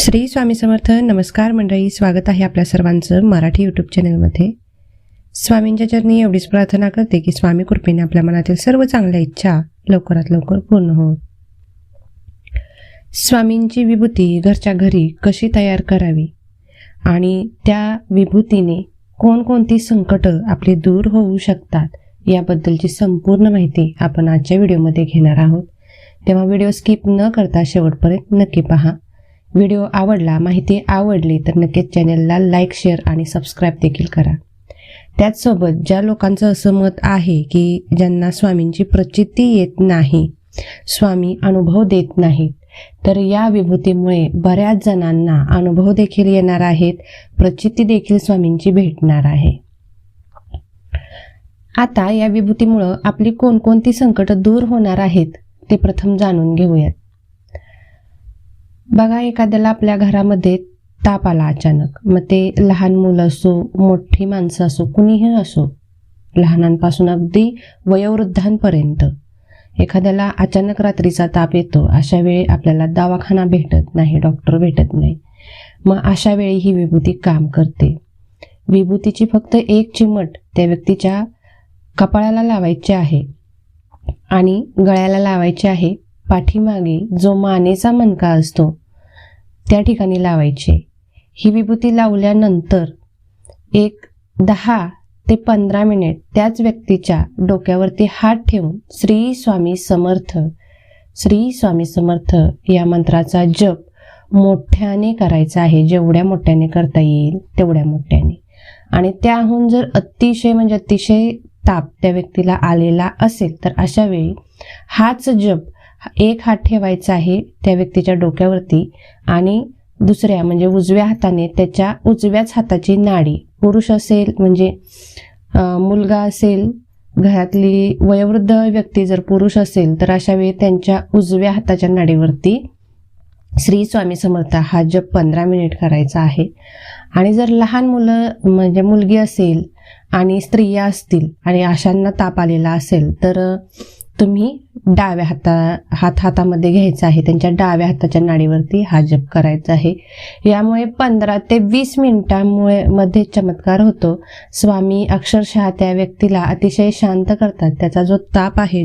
श्री स्वामी समर्थ नमस्कार मंडळी स्वागत आहे आपल्या सर्वांचं मराठी यूट्यूब चॅनलमध्ये स्वामींच्या चरणी एवढीच प्रार्थना करते की स्वामी कृपेने आपल्या मनातील सर्व चांगल्या इच्छा लवकरात लवकर पूर्ण हो. स्वामींची विभूती घरच्या घरी कशी तयार करावी? आणि त्या विभूतीने कोणकोणती संकटं आपली दूर होऊ शकतात याबद्दलची संपूर्ण माहिती आपण आजच्या व्हिडिओमध्ये घेणार आहोत. तेव्हा व्हिडिओ स्किप न करता शेवटपर्यंत नक्की पहा. व्हिडिओ आवडला माहिती आवडली तर नक्कीच चॅनलला लाईक शेअर आणि सबस्क्राईब देखील करा. त्याचसोबत ज्या लोकांचं असं मत आहे की ज्यांना स्वामींची प्रचिती येत नाही स्वामी अनुभव देत नाहीत तर या विभूतीमुळे बऱ्याच जणांना अनुभव देखील येणार आहेत प्रचिती देखील स्वामींची भेटणार आहे. आता या विभूतीमुळं आपली कोणकोणती संकट दूर होणार आहेत ते प्रथम जाणून घेऊयात. बघा एखाद्याला आपल्या घरामध्ये ताप आला अचानक. मग ते लहान मुलं असो मोठी माणसं असो कुणीही असो लहानांपासून अगदी वयोवृद्धांपर्यंत एखाद्याला अचानक रात्रीचा ताप येतो अशा वेळी आपल्याला दवाखाना भेटत नाही डॉक्टर भेटत नाही. मग अशा वेळी ही विभूती काम करते. विभूतीची फक्त एक चिमट त्या व्यक्तीच्या कपाळाला लावायची आहे आणि गळ्याला लावायची आहे. पाठीमागे जो मानेचा मनका असतो त्या ठिकाणी लावायचे. ही विभूती लावल्यानंतर एक दहा ते पंधरा मिनिट त्याच व्यक्तीच्या डोक्यावरती हात ठेवून श्री स्वामी समर्थ श्री स्वामी समर्थ या मंत्राचा जप मोठ्याने करायचा आहे. जेवढ्या मोठ्याने करता येईल तेवढ्या मोठ्याने. आणि त्याहून जर अतिशय म्हणजे अतिशय ताप त्या व्यक्तीला आलेला असेल तर अशा वेळी हाच जप एक हात ठेवायचा आहे त्या व्यक्तीच्या डोक्यावरती आणि दुसऱ्या म्हणजे उजव्या हाताने त्याच्या उजव्याच हाताची नाडी. पुरुष असेल म्हणजे मुलगा असेल घरातली वयोवृद्ध व्यक्ती जर पुरुष असेल तर अशा वेळी त्यांच्या उजव्या हाताच्या नाडीवरती श्री स्वामी समर्थ हा जप पंधरा मिनिट करायचा आहे. आणि जर लहान मुलं म्हणजे मुलगी असेल आणि स्त्रिया असतील आणि अशांना ताप आलेला असेल तर तुम्ही डाव्या हाता हात हातामध्ये घ्यायचा आहे. त्यांच्या डाव्या हाताच्या नाडीवरती हा जप करायचा आहे. यामुळे पंधरा ते वीस मिनिटांमुळे मध्ये चमत्कार होतो. स्वामी अक्षरशः त्या व्यक्तीला अतिशय शांत करतात. त्याचा जो ताप आहे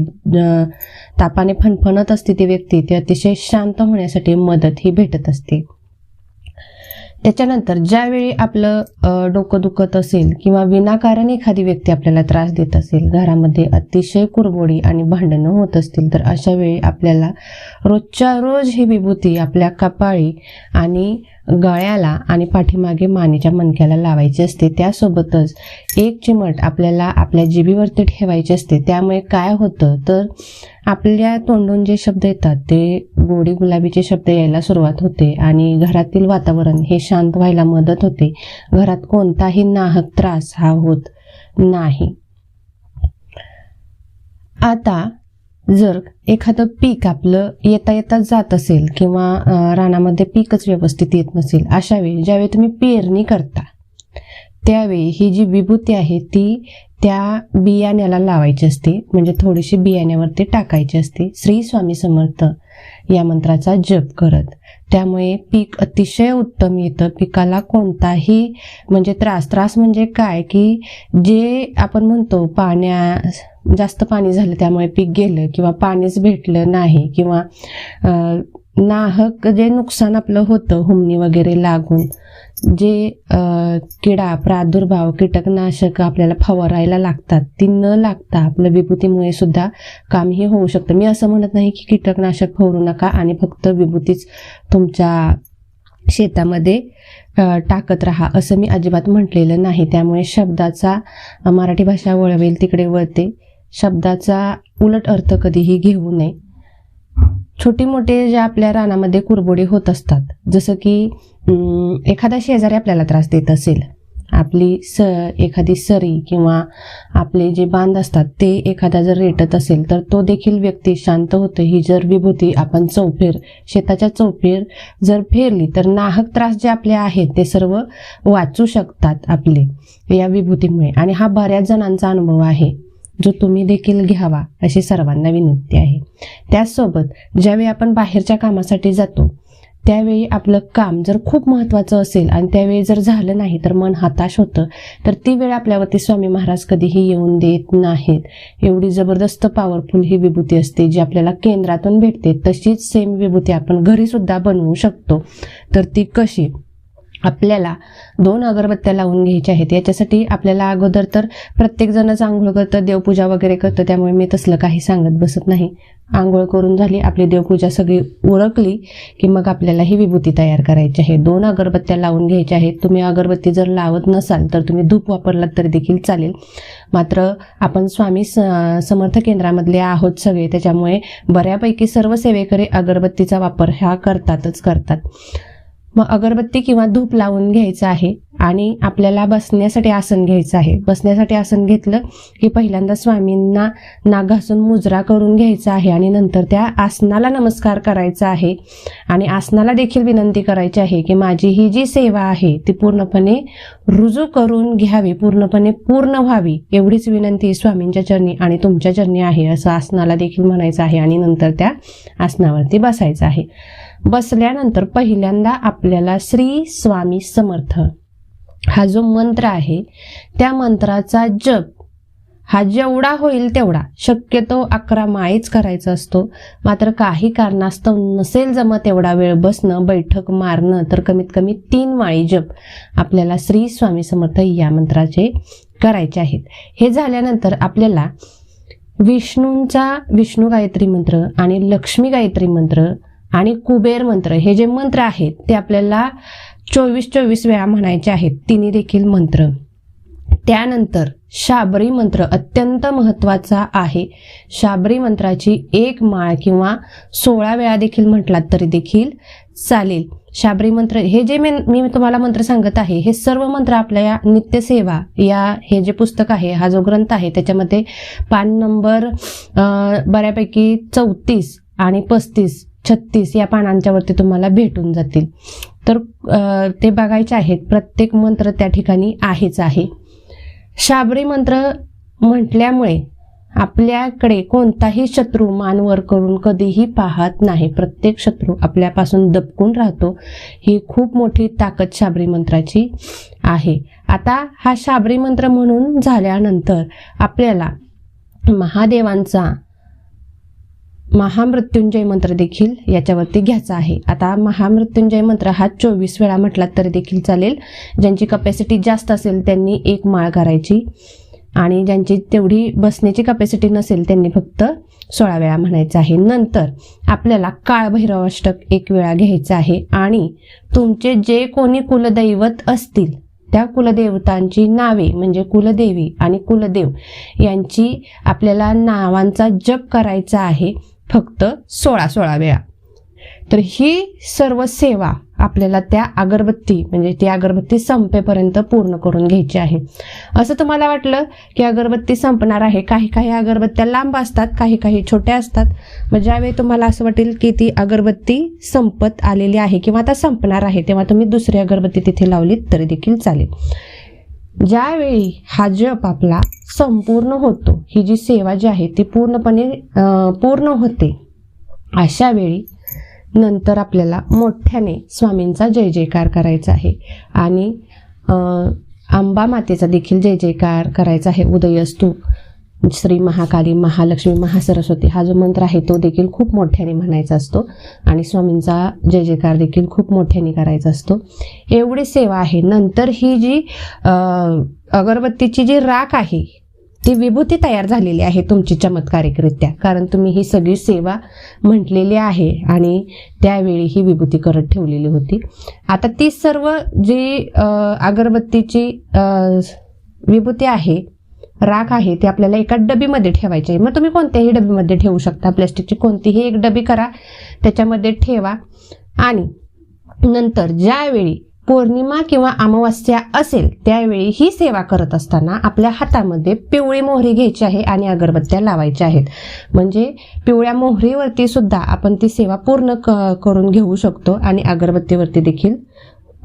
तापाने फणफणत असते ती व्यक्ती ती अतिशय शांत होण्यासाठी मदत ही भेटत असते. त्याच्यानंतर ज्यावेळी आपलं डोकं दुखत असेल किंवा विनाकारण एखादी व्यक्ती आपल्याला त्रास देत असेल घरामध्ये अतिशय कुरबोडी आणि भांडणं होत असतील तर अशा वेळी आपल्याला रोजच्या रोज ही विभूती आपल्या कपाळी आणि गळ्याला आणि पाठीमागे मानेच्या मणक्याला लावायची असते. त्यासोबतच एक चिमट आपल्याला आपल्या जिभीवरती ठेवायची असते. त्यामुळे काय होतं? तर आपल्या तोंडून जे शब्द येतात ते गोडी गुलाबीचे शब्द यायला सुरुवात होते आणि घरातील वातावरण हे शांत व्हायला मदत होते. घरात कोणताही नाहक त्रास हा होत नाही. आता जर एखादं पीक आपलं येता येता जात असेल किंवा रानामध्ये पीकच व्यवस्थित येत नसेल अशा वेळी ज्यावेळी तुम्ही पेरणी करता त्यावेळी ही जी विभूती आहे ती त्या बियाण्याला लावायची असते. म्हणजे थोडीशी बियाण्यावरती टाकायची असते. श्री स्वामी समर्थ या मंत्राचा जप करत. त्यामुळे पीक अतिशय उत्तम येतं. पिकाला कोणताही म्हणजे त्रास त्रास म्हणजे काय? की जे आपण म्हणतो पाण्या जास्त पाणी झालं त्यामुळे पीक गेलं किंवा पाणीच भेटलं नाही किंवा नाहक जे नुकसान आपलं होतं हुमणी वगैरे लागून जे किडा प्रादुर्भाव कीटकनाशक आपल्याला फवारायला लागतात ती न लागता आपलं विभूतीमुळे सुद्धा काम हे होऊ शकतं. मी असं म्हणत नाही की कीटकनाशक फवारू नका आणि फक्त विभूतीच तुमच्या शेतामध्ये टाकत राहा असं मी अजिबात म्हटलेलं नाही. त्यामुळे शब्दाचा मराठी भाषा वळवेल तिकडे वळते. शब्दाचा उलट अर्थ कधीही घेऊ नये. छोटी मोठे जे आपल्या रानामध्ये कुरबोडी होत असतात जसं की एखादा शेजारी आपल्याला त्रास देत असेल आपली स एखादी सरी किंवा आपले जे बांध असतात ते एखादा जर रेटत असेल तर तो देखील व्यक्ती शांत होतं. ही जर विभूती आपण चौफेर शेताच्या चौफेर जर फेरली तर नाहक त्रास जे आपले आहेत ते सर्व वाचू शकतात आपले या विभूतीमुळे. आणि हा बऱ्याच जणांचा अनुभव आहे जो तुम्ही देखील घ्यावा अशी सर्वांना विनंती आहे. त्याचसोबत ज्यावेळी आपण बाहेरच्या कामासाठी जातो त्यावेळी आपलं काम जर खूप महत्त्वाचं असेल आणि त्यावेळी जर झालं नाही तर मन हताश होतं तर ती वेळ आपल्यावरती स्वामी महाराज कधीही येऊन देत नाहीत. एवढी जबरदस्त पॉवरफुल ही विभूती असते जी आपल्याला केंद्रातून भेटते. तशीच सेम विभूती आपण घरीसुद्धा बनवू शकतो. तर ती कशी? आपल्याला दोन अगरबत्त्या लावून घ्यायच्या आहेत. याच्यासाठी आपल्याला अगोदर तर प्रत्येकजणच आंघोळ करतं देवपूजा वगैरे करतं त्यामुळे मी तसलं काही सांगत बसत नाही. आंघोळ करून झाली आपली देवपूजा सगळी उरकली की मग आपल्याला ही विभूती तयार करायची आहे. दोन अगरबत्त्या लावून घ्यायच्या आहेत. तुम्ही अगरबत्ती जर लावत नसाल तर तुम्ही धूप वापरलात तरी देखील चालेल. मात्र आपण स्वामी स समर्थ केंद्रामधले आहोत सगळे त्याच्यामुळे बऱ्यापैकी सर्व सेवेकरी अगरबत्तीचा वापर ह्या करतातच करतात. मग अगरबत्ती किंवा धूप लावून घ्यायचं आहे आणि आपल्याला बसण्यासाठी आसन घ्यायचं आहे. बसण्यासाठी आसन घेतलं की पहिल्यांदा स्वामींना नाग घासून मुजरा करून घ्यायचा आहे आणि नंतर त्या आसनाला नमस्कार करायचा आहे. आणि आसनाला देखील विनंती करायची आहे की माझी ही जी सेवा आहे ती पूर्णपणे रुजू करून घ्यावी पूर्णपणे पूर्ण व्हावी एवढीच विनंती स्वामींच्या चरणी आणि तुमच्या चरणी आहे असं आसनाला देखील म्हणायचं आहे आणि नंतर त्या आसनावरती बसायचं आहे. बसल्यानंतर पहिल्यांदा आपल्याला श्री स्वामी समर्थ. हा जो मंत्र आहे त्या मंत्राचा जप हा जेवढा होईल तेवढा. शक्यतो अकरा माळीच करायचा असतो. मात्र काही कारणास्तव नसेल जमत एवढा वेळ बसणं बैठक मारणं तर कमीत कमी तीन माळी जप आपल्याला श्री स्वामी समर्थ या मंत्राचे करायचे आहेत. हे झाल्यानंतर आपल्याला विष्णूंचा विष्णू गायत्री मंत्र आणि लक्ष्मी गायत्री मंत्र आणि कुबेर मंत्र. हे जे मंत्र आहेत ते आपल्याला चोवीस चोवीस वेळा म्हणायचे आहेत. तिन्ही देखील मंत्र. त्यानंतर शाबरी मंत्र अत्यंत महत्त्वाचा आहे. शाबरी मंत्राची एक माळ किंवा सोळा वेळा देखील म्हटलात तरी देखील चालेल. शाबरी मंत्र हे जे मी मी तुम्हाला मंत्र सांगत आहे हे सर्व मंत्र आपल्या या नित्यसेवा या हे जे पुस्तक आहे हा जो ग्रंथ आहे त्याच्यामध्ये पान नंबर बऱ्यापैकी चौतीस आणि पस्तीस छत्तीस या पानांच्यावरती तुम्हाला भेटून जातील. तर ते बघायचे आहेत. प्रत्येक मंत्र त्या ठिकाणी आहेच आहे. शाबरी मंत्र म्हटल्यामुळे आपल्याकडे कोणताही शत्रू मानवर करून कधीही पाहत नाही. प्रत्येक शत्रू आपल्यापासून दबकून राहतो. ही खूप मोठी ताकद शाबरी मंत्राची आहे. आता हा शाबरी मंत्र म्हणून झाल्यानंतर आपल्याला महादेवांचा महामृत्युंजय मंत्र देखील याच्यावरती घ्यायचा आहे. आता महामृत्युंजय मंत्र हा चोवीस वेळा म्हटलात तरी देखील चालेल. ज्यांची कपॅसिटी जास्त असेल त्यांनी एक माळ करायची आणि ज्यांची तेवढी बसण्याची कपॅसिटी नसेल त्यांनी फक्त सोळा वेळा म्हणायचं आहे. नंतर आपल्याला काळभैरवाष्टक एक वेळा घ्यायचं आहे आणि तुमचे जे कोणी कुलदैवत असतील त्या कुलदेवतांची नावे म्हणजे कुलदेवी आणि कुलदेव यांची आपल्याला नावांचा जप करायचा आहे. फक्त सोळा सोळा वेळा. तर ही सर्व सेवा आपल्याला त्या अगरबत्ती म्हणजे ती अगरबत्ती संपेपर्यंत पूर्ण करून घ्यायची आहे. असं तुम्हाला वाटलं की अगरबत्ती संपणार आहे? काही काही अगरबत्त्या लांब असतात काही काही छोट्या असतात. मग ज्यावेळी तुम्हाला असं वाटेल की ती अगरबत्ती संपत आलेली आहे किंवा आता संपणार आहे तेव्हा तुम्ही दुसरी अगरबत्ती तिथे लावलीत तरी देखील चालेल. ज्यावेळी हा जप आपला संपूर्ण होतो ही जी सेवा जी आहे ती पूर्णपणे पूर्ण होते अशा वेळी नंतर आपल्याला मोठ्याने स्वामींचा जय जयकार करायचा आहे. आणि अं, अंबा मातेचा देखील जय जयकार करायचा आहे. उदयस्तू श्री महाकाली महालक्ष्मी महासरस्वती हा जो मंत्र आहे तो देखील खूप मोठ्याने म्हणायचा असतो. आणि स्वामींचा जय जयकार देखील खूप मोठ्याने करायचा असतो. एवढी सेवा आहे. नंतर ही जी अगरबत्तीची जी राख आहे ती विभूती तयार झालेली आहे तुमची चमत्कारिकरित्या. कारण तुम्ही ही सगळी सेवा म्हटलेली आहे आणि त्यावेळी ही विभूती करत ठेवलेली होती. आता ती सर्व जी अगरबत्तीची विभूती आहे राख आहे ती आपल्याला एका डबीमध्ये ठेवायची आहे. मग तुम्ही कोणत्याही डबीमध्ये ठेवू शकता. प्लॅस्टिकची कोणतीही एक डबी करा त्याच्यामध्ये ठेवा. आणि नंतर ज्यावेळी पौर्णिमा किंवा अमावस्या असेल त्यावेळी ही सेवा करत असताना आपल्या हातामध्ये पिवळी मोहरी घ्यायची आहे आणि अगरबत्त्या लावायच्या आहेत. म्हणजे पिवळ्या मोहरीवरती सुद्धा आपण ती सेवा पूर्ण क करून घेऊ शकतो आणि अगरबत्तीवरती देखील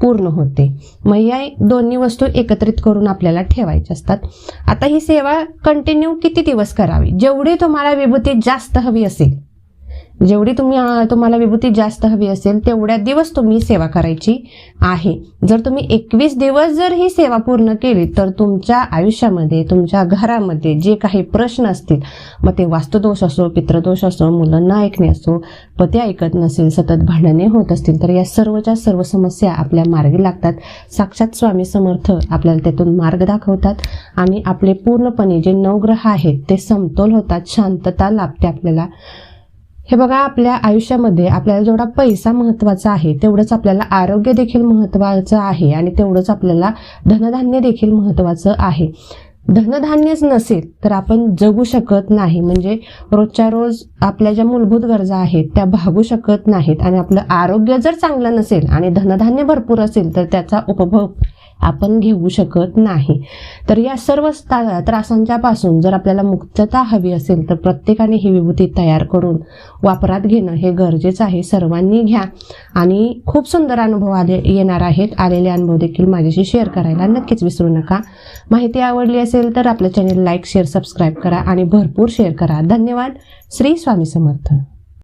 पूर्ण होते. मग या दोन्ही वस्तू एकत्रित करून आपल्याला ठेवायच्या असतात. आता ही सेवा कंटिन्यू किती दिवस करावी? जेवढी तुम्हाला विभूती जास्त हवी असेल जेवढी तुम्ही तुम्हाला विभूती जास्त हवी असेल तेवढ्या दिवस तुम्ही सेवा करायची आहे. जर तुम्ही एकवीस दिवस जर ही सेवा पूर्ण केली तर तुमच्या आयुष्यामध्ये तुमच्या घरामध्ये जे काही प्रश्न असतील मग ते वास्तुदोष असो पितृदोष असो मुलं ऐकणे असो पती ऐकत नसेल सतत भांडणे होत असतील तर या सर्वच्या सर्व समस्या आपल्या मार्गी लागतात. साक्षात स्वामी समर्थ आपल्याला त्यातून मार्ग दाखवतात आणि आपले पूर्णपणे जे नवग्रह आहेत ते समतोल होतात शांतता लाभते आपल्याला. हे बघा आपल्या आयुष्यामध्ये आपल्याला जेवढा पैसा महत्त्वाचा आहे तेवढंच आपल्याला आरोग्य देखील महत्वाचं आहे आणि तेवढंच आपल्याला धनधान्य देखील महत्वाचं आहे. धनधान्यच नसेल तर आपण जगू शकत नाही. म्हणजे रोजच्या रोज आपल्या ज्या मूलभूत गरजा आहेत त्या भागू शकत नाहीत. आणि आपलं आरोग्य जर चांगलं नसेल आणि धनधान्य भरपूर असेल तर त्याचा उपभोग आपण घेऊ शकत नाही. तर या सर्व त्रासांच्या पासून जर आपल्याला मुक्तता हवी असेल तर प्रत्येकाने ही विभूती तयार करून वापरात घेणं हे गरजेचं आहे. सर्वांनी घ्या. आणि खूप सुंदर अनुभव आले येणार आहेत. आलेले अनुभव देखील माझ्याशी शेअर करायला नक्कीच विसरू नका. माहिती आवडली असेल तर आपलं चॅनेल लाईक शेअर सबस्क्राईब करा आणि भरपूर शेअर करा. धन्यवाद. श्री स्वामी समर्थ.